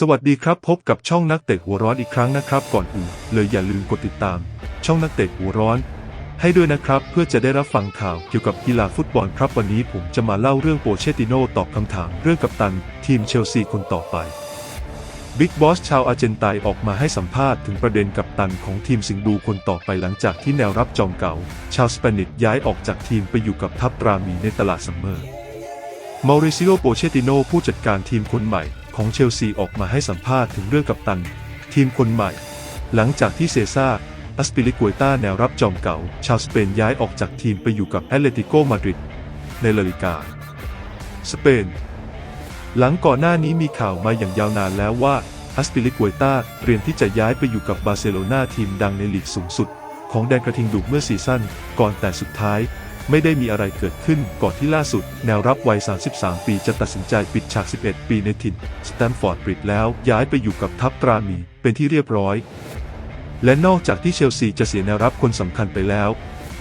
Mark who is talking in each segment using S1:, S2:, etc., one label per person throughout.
S1: สวัสดีครับพบกับช่องนักเตะหัวร้อนอีกครั้งนะครับ ก่อนอื่นเลยอย่าลืมกดติดตาม ช่องนักเตะหัวร้อน ให้ด้วยนะครับเพื่อจะได้รับฟังข่าวเกี่ยวกับกีฬาฟุตบอลครับวันนี้ผมจะมาเล่าเรื่องโปเชติโนตอบคำถามเรื่องกัปตัน ทีมเชลซีคนต่อไปบิ๊กบอสชาวอาร์เจนไตออกมาให้สัมภาษณ์ถึงประเด็นกัปตันของทีมสิงห์บลูคนต่อไปหลังจากที่แนวรับจอมเก่า ชาวสเปนิชย้ายออกจากทีมไปอยู่กับทัพรามีในตลาดซัมเมอร์มาริซิโอโปเชติโนผู้จัดการทีมคนใหม่ ของเชลซีออกมาให้สัมภาษณ์ถึงเรื่องกัปตัน ทีมคนใหม่ หลังจากที่เซซ่าอัสปิลิกวยต้าแนวรับจอมเก่า ชาวสเปนย้ายออกจากทีมไปอยู่กับแอตเลติโกมาดริดในลาลิกา สเปน หลังก่อนหน้านี้มีข่าวมาอย่างยาวนานแล้วว่าอัสปิลิกวยต้าเตรียมที่จะย้ายไปอยู่กับบาร์เซโลนาทีมดังในลีกสูงสุด ของแดนกระทิงดุเมื่อซีซั่นก่อนแต่สุดท้าย ไม่ได้มีอะไรเกิดขึ้นก่อนที่ล่าสุด แนวรับวัย 33 ปีจะตัดสินใจปิดฉาก 11 ปีในถิ่นสแตมฟอร์ดบริดแล้วย้ายไปอยู่กับทัพตรามีเป็นที่เรียบร้อย และนอกจากที่เชลซีจะเสียแนวรับคนสำคัญไปแล้ว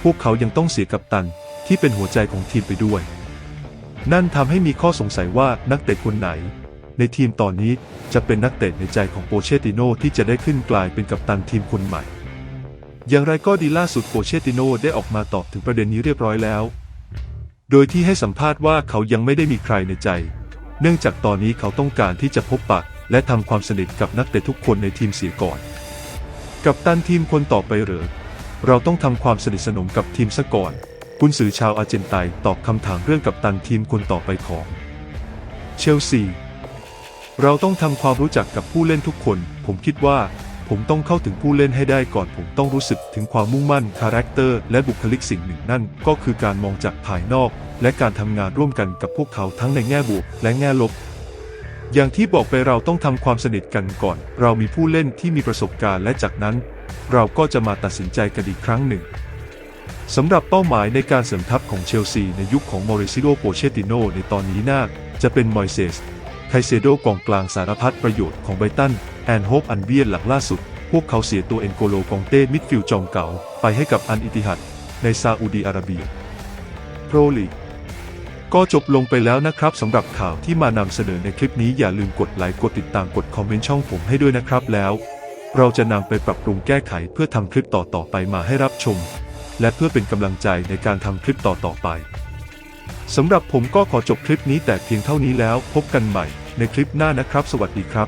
S1: พวกเขายังต้องเสียกัปตันที่เป็นหัวใจของทีมไปด้วย นั่นทำให้มีข้อสงสัยว่านักเตะคนไหน ในทีมตอนนี้จะเป็นนักเตะในใจของโปเชติโนที่จะได้ขึ้นกลายเป็นกัปตันทีมคนใหม่ อย่างไรก็ดีล่าสุดโปเชติโนได้ออกมาตอบถึงประเด็นนี้เรียบร้อยแล้ว โดยที่ให้สัมภาษณ์ว่าเขายังไม่ได้มีใครในใจ เนื่องจากตอนนี้เขาต้องการที่จะพบปะและทำความสนิทกับนักเตะทุกคนในทีมเสียก่อน กับตันทีมคนต่อไปหรือเราต้องทำความสนิทสนมกับทีมซะก่อนกุนสือชาวอาร์เจนไตตอบคำถามเรื่องกับตันทีมคนต่อไปของเชลซีเราต้องทำความรู้จักกับผู้เล่นทุกคน ผมคิดว่า ผมต้องเข้าถึงผู้เล่นให้ได้ก่อนผมต้องรู้สึกถึงความมุ่งมั่นคาแรคเตอร์และบุคลิกสิ่งหนึ่งนั่นก็คือการมองจากภายนอก และการทำงานร่วมกันกับพวกเขาทั้งในแง่บวกและแง่ลบอย่างที่บอกไปเราต้องทำความสนิทกันก่อน เรามีผู้เล่นที่มีประสบการณ์และจากนั้น เราก็จะมาตัดสินใจกันอีกครั้งหนึ่งสำหรับเป้าหมายในการเสริมทัพของเชลซีในยุคของมอริซิโดโปเชติโนในตอนนี้น่าจะเป็นมอยเซส ไคเซโดกองกลางสารพัดประโยชน์ของไบตัน แอนโฮปอันเบียนหลังล่าสุด พวกเขาเสียตัวเอ็นโกโลกองเต้มิดฟิลจอมเก่า ไปให้กับอันอิติฮัดในซาอุดีอาระเบียโปรลีกก็จบลงไปแล้วนะครับสำหรับข่าวที่มานำเสนอในคลิปนี้อย่าลืมกดไลค์กดติดตามกดคอมเมนต์ช่องผมให้ด้วยนะครับแล้ว เราจะนำไปปรับปรุงแก้ไขเพื่อทำคลิปต่อๆไปมาให้รับชม และเพื่อเป็นกำลังใจในการทำคลิปต่อๆไป สำหรับผมก็ขอจบคลิปนี้แต่เพียงเท่านี้แล้วพบกันใหม่ในคลิปหน้านะครับ สวัสดีครับ